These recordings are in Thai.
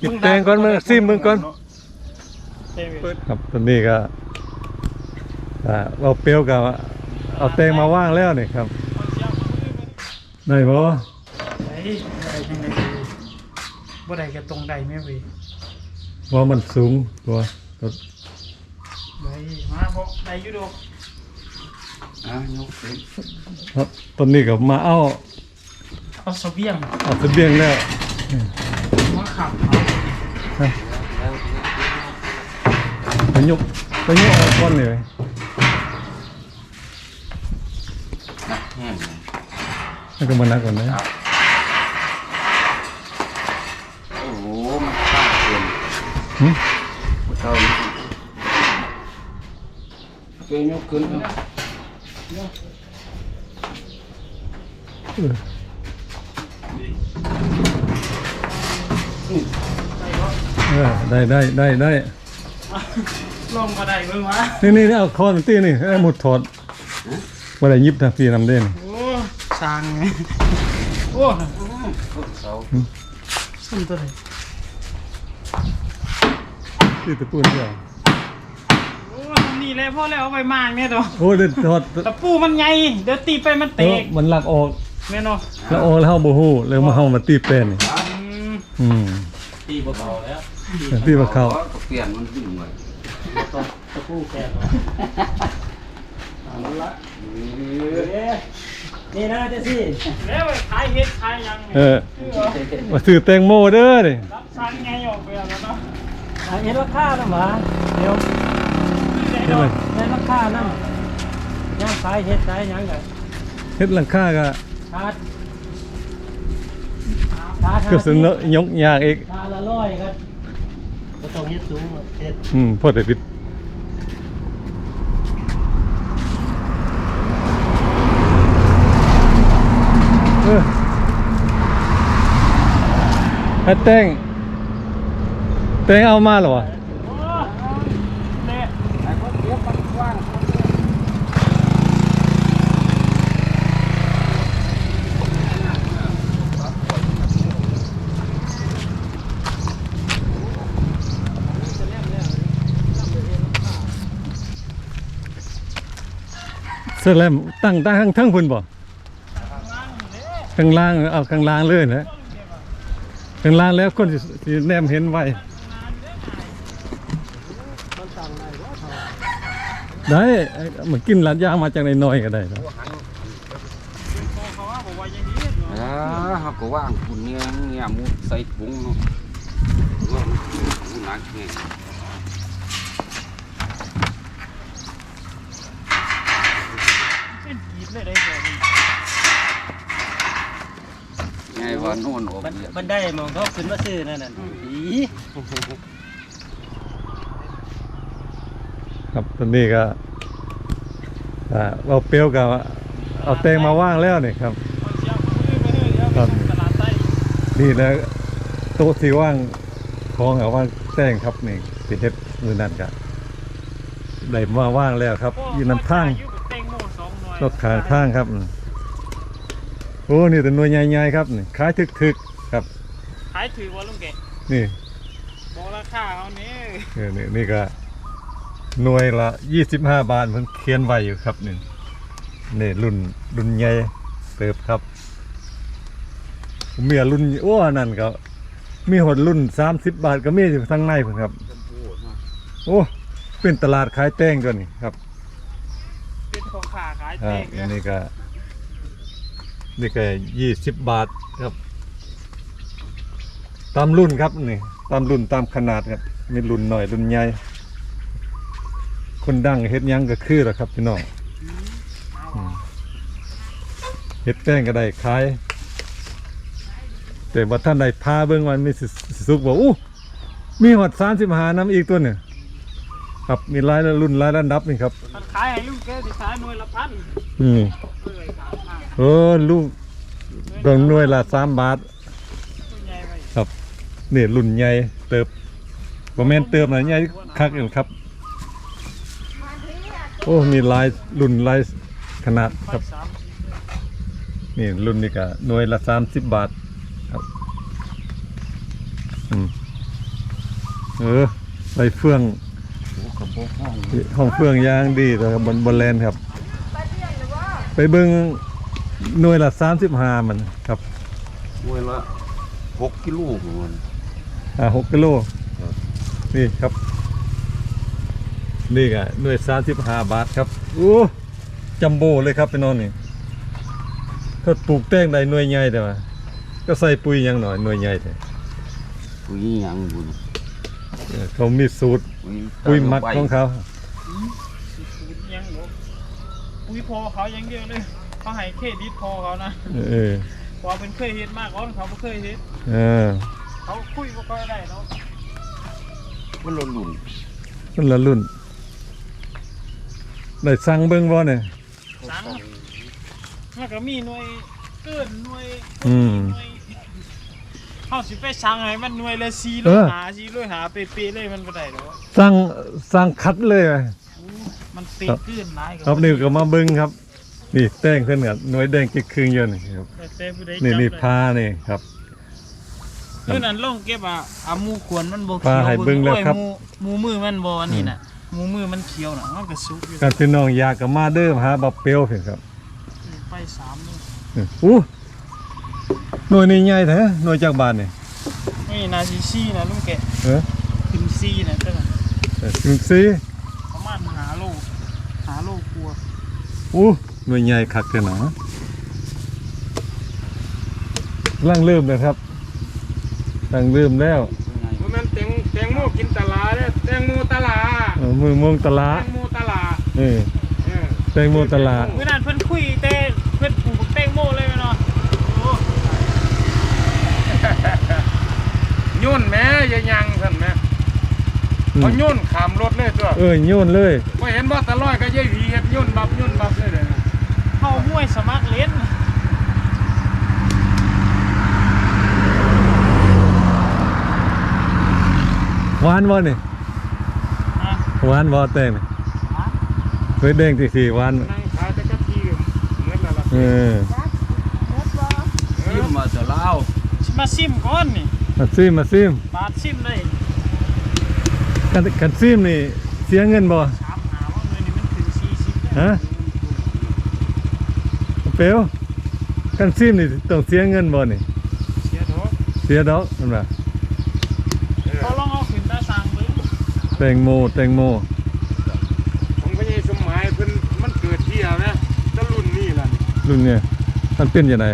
กินแตงก่อนมาซิมมึงก่อนเต็มเลยครับตอนนี้ก็อ่าเอาเปรี้ยวกับเอาแตงมาว่างแล้วนี่ครับได้บ่ไอ้ได้ยังไงดีบ่ได้ก็ตรงใดแม่เว้ยว่ามันสูงตัวตัวได้มาบ่ได้อยู่ดอกอะยกขึ้นครับตอนนี้ก็มาเอาเอาเสบียงเอาเสบียงแล้วมาขับแล้ว ไปยกไปยกเอาก้อนนี่ไว้นักแห้งแล้วก็มานักก่อนนะโอ้โห มันข้าเกินหึเท่านี้เกยยกขึ้นเอาเออ เออได้ได้ได้ได้ลงบ่ได้เบิ่งวะนี่นี่นี่เอาคอนตีนี่ให้หมดถอดว่าได้ยิบทางพี่นำเด่นโอ้สร้างไงโอ้ต้นเสาสุ่มตัวไหนที่ตะปูนเดียวโอ้ทำนี่แหละพอแล้วเอาไปมากเนี่ยตัวโอ้เดินถอดตะปูมันใหญ่เดี๋ยวตีไปมันเอเตะอมันหลักออกแม่เนาะแล้วออกแล้วเฮาบ่ฮู้แล้วมาเฮามาตีเป็นนี่ อืมอืมตีบ่เบาแล้วตีบ่เข้าก็เปลี่ยนมันดึงไว้ตะปูแก่เอาละนี่นะเจ้าสิแล้วไปขายเฮ็ดขายหยังเออคือมาซื้อแตงโมเด้อนี่รับสั่งไงออกไปแล้วเนาะอ่าเห็นราคาแล้วหมาเดี๋ยวได้เฮ็ดดออะไรกเห็นราคานั่นย่างขายเฮ็ดขายหยังไงเฮ็ดหลังคาก็ทาดทาด ก็สิเนอะยกยากอีกทาดละร้อยครับก็ต้องเฮ็ดสูงหรอกเฮ็ดอืมพอได้ปิดเออให้แตงแตงเอามาเหรอวะ โอ้เละ ไอ้คนเดียวมันกว้าง เสร็จแล้วตั้งตั้งทั้งทั้งพุ่นบ่ข้างล่างเอาข้างล่างเลยนะข้างล่างแล้วคนสิสิแนมเห็นไว้ได้ไอ้มันกินหลานยามาจากในน้อยก็ได้ครับอ่าเนาะอ่าเขาก็ว่างคุณเนี่ยเงี้ยมุดใส่ถุงเนาะหนักเป็นกี ได้บ่ไงว่าโน่นออกมันเดียมันได้มองเขาขึ้นมาซื้อนั่นน่ะอีครับตอนนี้ก็อ่าเอาเปรี้ยวกับเอาแตงมาว่างแล้วนี่ครับ คนเชียวมือไปเลยเดี๋ยวไปส่งตลาดใต้นี่แล้วโต๊ะที่ว่างของเอาว่างแต้งครับนี่สิเฮ็ดมือนั่นก็ได้มาว่างแล้วครับอยู่นำทาง อยู่กับแตง สองหน่วยรถขางทางครับอืมโอ้ นี่แต่หน่วยใหญ่ๆครับนี่ขายถึกๆครับ ขายถือว่าลุงแกนี่บอกราคาเขานี่เออนี่นี่ก็หน่วยละ25บาทเพิ่นเขียนไว้อยู่ครับนี่นี่รุ่นรุ่นใหญ่เติบครับผมมีรุ่นโอ้อันนั่นก็มีหดรุ่น30บาทก็มีอยู่ทางในพุ่นครับ โอ้ เป็นตลาดขายแต้งตัวนี้ครับ เป็นของขาขายอ่าแตงอันเนี่ยนี้ก็ นี่ก็ยี่สิบบาทครับ ตามรุ่นครับนี่ ตามรุ่นตามขนาดครับมีรุ่นหน่อยรุ่นใหญ่คนดังเฮ็ดหยังก็คือแล้วครับพี่น้องอืมเฮ็ดแป้งก็ได้ขาย แต่ว่าท่านใดพาเบิ่งวันมีสิสุกบอกอู้มีหอดสามสิบหาน้ำอีกตัวเนี่ย ครับมีหลายรุ่นหลายระดับนี่ครับมันขายให้ลุงแกสิขายหน่วยละพันอืมเลยขายมากเออลูกดองหน่วยละสามบาทตัวใหญ่ไปครับนี่รุ่นใหญ่เติบบ่แม่นเติบนะใหญ่คักอยู่ครับ โอ้มีหลายรุ่นหลายขนาดไปครับสามสิบนี่รุ่นนี้ก็หน่วยละ30บาทครับอืมเออใส่เฟื่องโอ้กระบอก ห้องห้องเฟื่องยางดีแต่บนบนแลนครับ ไปเบิ่งหน่วยละ35มันครับมวยละหกกิโลของมันอ่าหกกิโลครับนี่ครับนี่ก็หน่วย35บาทครับโอ้จัมโบ้เลยครับไปนอนนี่ถ้าปลูกแต้งได้หน่วยใหญ่แต่ว่าก็ใส่ปุ๋ยอยังหน่อยหน่วยใหญ่แต่ปุ๋ยหยังบุญ เออเขามีสูตรปุ๋ยปุ๋ยหมักของเขายังบ่ปุ้ยพอเขาอยังเดียวเลยเขาให้เครดิตพอเขานะเออพอเป็นเคยเฮ็ดมากก่อนเขาบ่เคยเฮ็ดเออเขาคุยบ่ค่อยได้เนาะมันละลุ่นรุ่นละรุ่นได้สั่งเบิ่งบ่เนี่ยสังมันก็มีหน่วยเกินหน่วยอืมหน่วย เขาสิไปสั่งให้มันหน่วยละ4โลเออหา4โลหาเป๊ะๆเลยมันบ่ได้ดอกสั่งสั่งคัดเลยว่ะมันติดครับขึ้นหลายครับนี่ก็มาเบิ่งครับ นี่แต้งเพิ่นก็หน่วยแดงจิกครึ่งอยู่นี่ครับแต่ผู้ใดนี่จับนี่ได้พานี่ครับ คือนั้นลงเก็บอะอาหมูขวนมันบ่ปลาเขียวให้เบิ่งแล้วครับ โอ้ยหมูหมูมือมันบ่อันนี้น่ะหมูมือมันเขียวน่ะมันก็สุกอยู่การพี่น้องอยากก็มาเด้อหาบับเปียวเพิ่นครับ ไปสามนี่อืออู้ หน่วยนี่ใหญ่แท้หน่วยจากบ้านนี่นี่นาซีซีนะลุงแกะเออขึ้นซีนะเจ้าน่ะเออถึงสิประมาณหาโลหาโลกลัวอู้หน่วยใหญ่คักเด้อนะลังเริ่มแล้วครับลังเริ่มแล้วมันแตงแตงโมกินตลาเด้อแตงโมตลาเออมือมงตลาแตงโมตลาเออเออ แตงโมตลาดเมื่อนั้นเพิ่นคุยแต่เพิ่นปลูกแตงโมเลยแม่เนาะโอ้ โย่นแม่อย่ายังท่านแม่อืมเขาโย่นขามรถเลยตัวเออโยนเลยว่าเห็นว่าตะลอยก็ยายหวีเฮ็ดโย่นบับโย่นบับเลยเด้อนะเข้าห้วยสมัครเล่นหวานบ่นี่อะหวานบ่แตงนี่เฮ้ยแดงสิหวานนั่งขายแต่กับพี่เหมือนนั่นล่ะเออยิ้มมาจะเล่าวสิมาซิมก่อนนี่ มาซิมมาซิมบาทซิมได้กันกันซิมนี่เสียเงินบ่ถามหาว่าเงินนี่มันถึง40ได้ฮะเปียวกันซิมนี่ต้องเสียเงินบ่นี่เสียดอกเสียดอกนั่นว่าเขาลองเอาขึ้นตาสร้างเบิ่งแตงโมแตงโมผมก็ยังสมัยเพิ่นมันเกิดเที่ยวนะแตะรุ่นนี่ล่ะรุ่นเนี่ยมันเป็นยังไง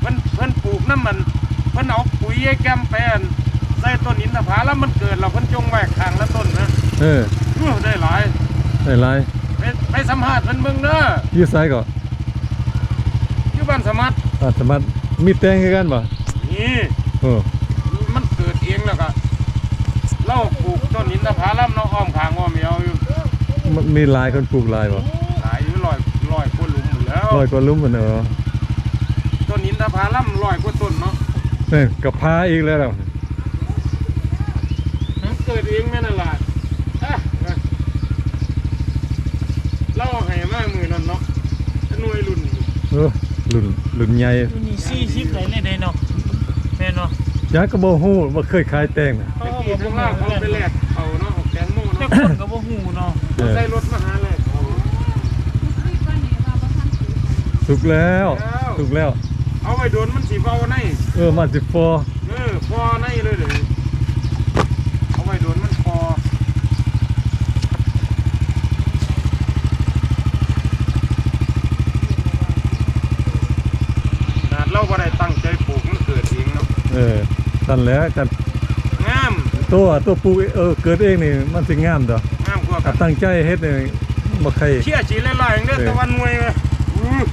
เพิ่นเพิ่นปลูกน้ำมันเพิ่นเอาปุ๋ยไอ้แกมแปนใส่ต้นอินทผลัมมันเกิดแล้วเพิ่นจงไว้ข้างละต้นนะเอออื้อได้หลายได้หลายไปไปสัมภาษณ์เพิ่นเบิ่งเด้ออยู่ไสก็อยู่บ้านสมัติอาสามารถมีแตงคือกันบ่นี่โอ้มันเกิดเองแล้วก็เราปลูกต้นอินทผลัมเนาะอ้อมขางอ้อมเอวอยู่มันมีหลายคนปลูกหลายบ่หลายอยู่ร้อยร้อยกว่าหลุมหมดแล้วร้อยกว่าหลุมพุ่นเนาะต้นอินทผลัมร้อยกว่าต้ นเนาะเอ้ยกับพาอีกแล้วเกิดเองแม่นล่ะเอ๊ะเราให้มากมือนั่นเนาะหน่วยรุ่นเออรุ่นรุ่นใหญ่อยู่นี่40ได้เลยเด้เนาะแม่เนาะยักก็บ่ฮู้ว่าเคยขายแตงนะเขาไอ้ก็ที่าเขาไปแลกเขาเนาะแตงโมเนาะคนก็บ่ฮู้เนาะใส่รถมาหาแลกสุกแล้วสุกแล้ว เอาไว้โดนมันสิเฝ้าในเออมันสิฟอเออพอในเลยเด้อเอาไว้โดนมันพอนาดเราบ่ได้ตั้งใจปลูกมันเกิดเองเนาะเออนั่นแหละกันงามตัวตัวปลูกเออเกิดเองนี่มันสิงามดอกงามกว่าถ้าตั้งใจเฮ็ดนี่บ่ใคร เชี่ยจีเล่ลอยอย่างเด้อเออ ตะวันมวยเว้ยอื้อ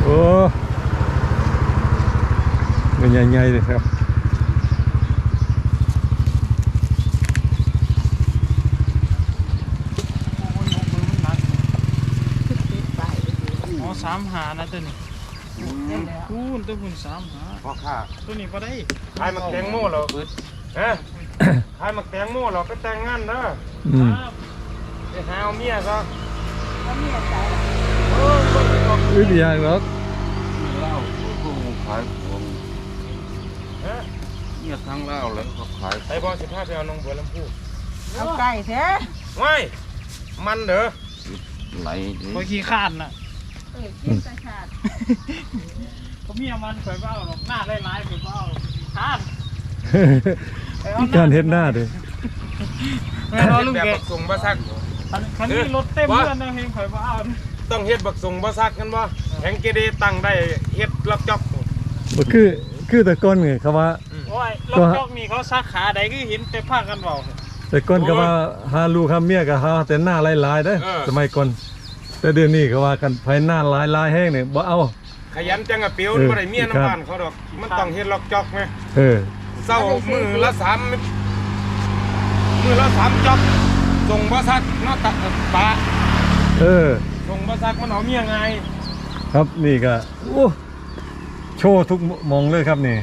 โอ้มันใหญ่ๆเลยครับสามหานะตัวนี้คูณตัวคุณสามหาพ่อข้าตัวนี้บ่ได้ขายมักแตงโมเหรอฮะขายมักแตงโมเหรอไปแต่งงานเด้อไปหาเอาเมียซะเอึดอย่างหรอกเล่าก็ขายของฮะเนี่ยทั้งเล่าวเลยเขาขายไอ้บอสิพาไปเอาน้องบัวลำพูเอาไก่แท้ว้ายมันเด้อไหลคอยขี้ข้านน่ะเออกินตะชาดเขามีมันข่อยบ่เอาหรอกหน้าหลายๆข่อยบ่เอาขี้ข้านมีการเฮ็ดหน้าด้วยแม่นว่าลุงแบบแกบักส่งบ่ซักคันคันนี้รถเต็มเพื่อนนะเฮงข่อยบ่เอาต้องเฮ็ดบักส่งบ่ซักกันบ่แหงเกเดตั้งได้เฮ็ดลักจอก บ่คือคือแต่ก่อนไงเขาว่า โอ้ยรถจอกนี่เขาซักขาใดคือเห็นแต่พากันเว้าแต่ก่อนก็ว่าหาลูกหาเมียก็หาแต่หน้าหลายๆเด้อสมัยก่อนแต่เดี๋ยวนี้ก็ว่ากันไผหน้าหลายๆแห้งนี่บ่เอา ขยันจังอะเปียวเออบ่ได้เมียครับ น้ำบ้านเขาดอก มันต้องเฮ็ดลักจอกไหมเออ เศร้ามือละสามมือละสามจอกส่งบ่ซักเนาะตะปะเออ ส่งบ่ซักมันเอาเมียไงครับนี่ก็โอ้ โชว์ทุกมองเลยครับนี่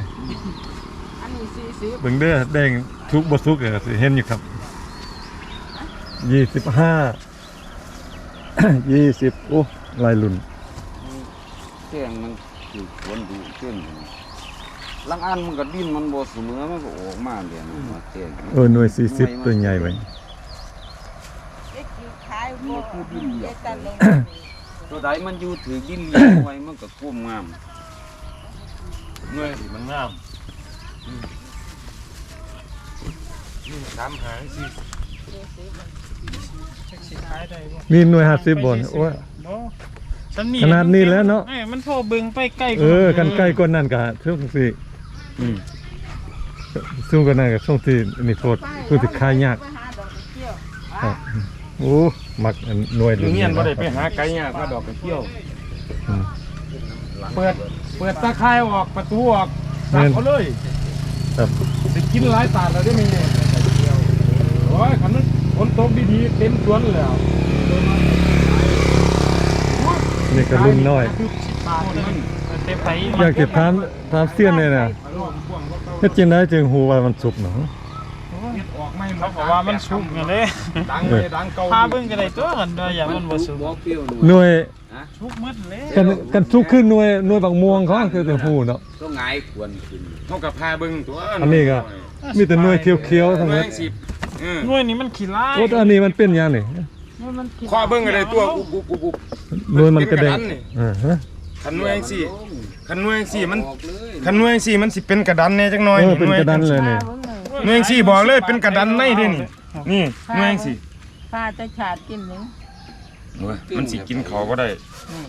อันนี้สี่สิบเบิ่งเด้อแดงทุกบ่สุกก็สิเห็นอยู่ครับยี่สิบห้ายี่สิบโอ้ลายลุ่นแจ้งมันคือควรดูเช่นลังอันมันก็ดิ้นมันบ่เสมอมันก็ออกมาเดี๋ยวนี้มาแจ้งเออหน่วยสี่สิบตัวใหญ่ไว้เอ็กซ์ขายบ่เอ็กซ์ตันลงตัวใดมันอยู่ถือดิ้นเลี้ยงไว้มันก็ก้มงาม เมื่อยมันงามนี่สามหางสี่สิขายได้บ่มีหน่วยห้าสิบบนโอ้ย บ่ฉันมีขนาดนี้แล้วเนาะอ้ยมันพอเบิ่งไปใกล้เออกันใกล้กว่านั้นก็ช่วงสิอืมช่วงกว่านั้นก็ช่วงที่นี่โพดผู้ที่ขายยากไปหาดอกเกี้ยวครับโอ้มักอันหน่วยอยู่เงียนบ่ได้ไปหาไก่ยากมาดอกกระเที่ยว อืมเปิด เปิดตะไคร้ออกประตูออกสับเขาเลยครับสิกินหลายตาดแล้วได้ไหมเนี่ยโอ้ยขันนั้นฝนตกดีๆเต็มสวนแล้วนี่ก็รุ่นน้อยบาทนึงเต็มไปอยากจะถามถามเสี้ยนเลยนะเฮ็ดจังไดจึงฮู้ว่ามันสุกเนาะ ออกไม่เขาบอกว่ามันสุกกันเลยดังเลยดังเก่าพาเบิ่งก็ได้ตัวกันด้วยอย่ามันบ่สุกบ่เปรี้ยวหน่วยสุกหมดเลยกันกันสุกขึ้นหน่วยหน่วยบักม่วงเขาคือแต่ฮู้เนาะ ต้องหงายควรขึ้นเท่ากับพาเบิ่งตัวอันนี้ก็ มีแต่หน่วยเขียวๆทั้งหหมน่วดยสิบเออหน่วยนี้มันขี้ร้ายโอ้แต่อันนี้มันเป็นหยังนี่หน่วยมันขี้ข้อเบิ่งอะไรตัวอุบอุบอุบอุบหน่วยมันกระเด้งเป็นกระดานนี่อ่าฮะขันหน่วยสี่ขันหน่วยสี่มันออกเลยขันหน่วยสี่มันสิเป็นกระดันแน่จังหน่อยเออเป็นกระดานเลยนี่ หน่วยสี่บอกเลยเป็นกระดันในเด้นี่ นี่หน่วยสี่พาตะชาดกินหนึ่งโอ้ยมันสิกินเขาก็ได้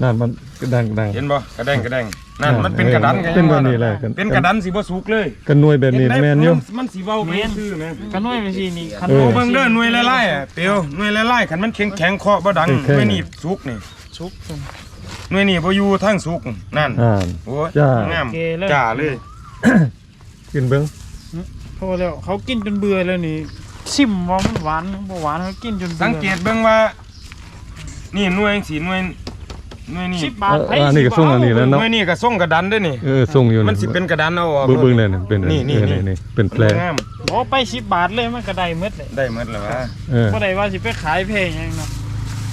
นั่นมันกระดังกระดัง เห็นบ่กระแดงกระแดงนั่นมันเป็นกระดันไงเป็นแบบนี้เลยเป็นกระดันสิบ่สุกเลยกันหน่วยแบบนี้แม่นอยู่มันสิเว้าไปซื่อแม่กันหน่วยไปสินี่คันเออโอ้เบิ่งเด้อหน่วยไล่ๆอะเปียวหน่วยไล่ๆคันมันแข็งๆเคาะบ่ดังแข็งๆหน่วยนี่สุกนี่สุกหน่วยนี่บ่อยู่ทางสุกนั่นอ่าโอ้ยจ้างามโอเคเลยจ้าเลยกินเบิ่ง พอแล้วเขากินจนเบื่อแล้วนี่ชิมว่ามันหวานบ่หวานเขากินจนบื่อสังเกตเบิ่งว่า นี่หน่วยสีหน่วยหน่วยนี่สิบบาทเอออันนี้ก็ส่งอันนี้แล้วหเนาะน่วยนี่ก็ส่งกระดันเด้อนี่เออส่งอยู่มันสิเป็นกระดันเอาออกเบิ่งเบิ่งเลยนะเป็นนี่นี่เออนี่นี่เป็นแผลงามโอ้ไปสิบบาทเลยมันก็ได้หมดเลยได้หมดแล้ววะเออบ่ได้ว่าสิไปขายแพงหยังเนาะ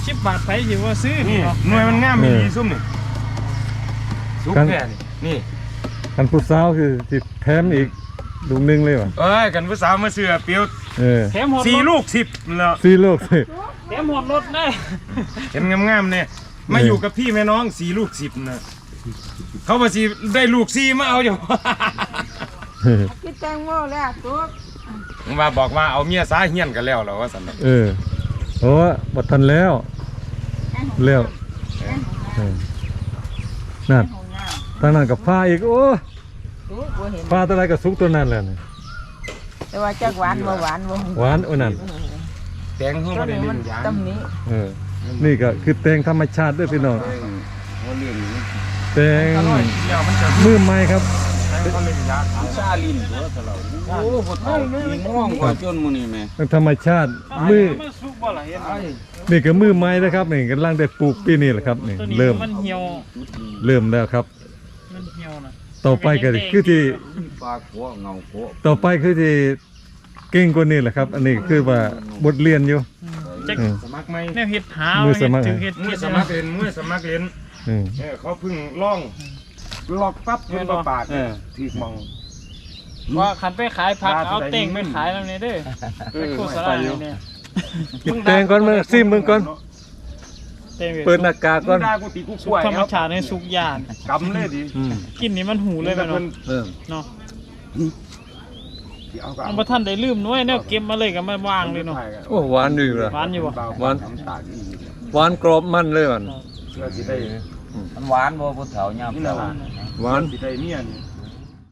สิบบาทไปสิว่าซื้อนี่นี่เนาะหน่วยมันงามมีเออดีซุ่มนี่สุกกันแค่นี่นี่คันผู้สาวคือสิแถมอีก ลูกหนึงเลยว่ะเอ้ยกันผู้สาวมาเสือเปียวเออแถมหมดสี่รถลูกสิบแล้วสี่ลูกสิแถมหมดรถได้เห็นงามๆเนี่ยมาเออออยู่กับพี่แม่น้องสี่ลูกสิบนะเขาบอกสิได้ลูกสี่มาเอาอยู่ กินแตงโมแล้วตุ๊กผมว่าบอกว่าเอาเมียสาเฮียนกันแล้วเหรอว่าสันน่ะเออโอ้บ่ทันแล้วแล้วเออนั่นของน้ทางนั้นกับผ้าอีกโอ้ำตุ๊กบ่เห็นผ้าตัวไหนก็สุกตัวนั้นแหละนี่แต่ว่าจักหวานบ่หวานบ่หวานโอ้นั่นแตงเขาตัวไม่ได้นี้เล่มันนยางตำนี้เออ นี่ก็คือแตงธรรมชาติเด้วยพี่น้องเอ้ยว่าเรื่องนี้แตงอร่อยเดียวมันจะมือใหม่ครับ แตงเขาเล่นยางมันชาลินตัวตะเราโอ้บ่เท่าอีง่วงกว่าจนมื้อนี้แม่แตงธรรมชาติมือมันสุกบ่ล่ะเห็นไหมนี่ก็มือใหม่นะครับนี่กำลังได้ปลูกปีนี้แหละครับนี่ตัวนี้เริ่มมันเหี่ยว เริ่มแล้วครับมันเหี่ยวนะ ต่อไปก็คือที่ปลาขัวเงาขัวต่อไปคือที่เก่งกว่านี้แหละครับ อันนี้คือว่าบทเรียนอยู่ จักอืมสมัครไหมแนวเฮ็ดหามือสมัคร เฮ็ดถึงเฮ็ดมือเฮ็ดสมัครเล่นมือสมัครเล่นอืมเออเขาเพึ่งล่องล็อกปั๊บเพิ่นบ่ปากเออถีกมอง ว่าขันไปขายผักร้านเอาไหนเต่งไปมึงขายแล้วเนี่ยเด้อเอไปอโฆษณาเนี่ยกินแตงก่อนมึงซิมมึงก่อน เต่งเปิดหน้ากากมึก่อนงด่ากูตีกูสุกกล้วยธรรมชาติในสุกยานกำเลยดิอืมกินนี่มันหูเลยไปแต่เนาะเพิ่นเออเนาะที่เอาก็อัเอานบ่ทันได้ลืมน้อยแนวเก็บมาเลยก็มาวางเลยเนาะโอ้หวานดีล่ะหวานอยู่บ่หวานน้ำตาลอีกหวานกรอบมันเลยมันเพื่อสิได้มันหวานบ่ผู้เฒ่าย่ำนี่แต่นะว่าหวานสิได้เมียนี่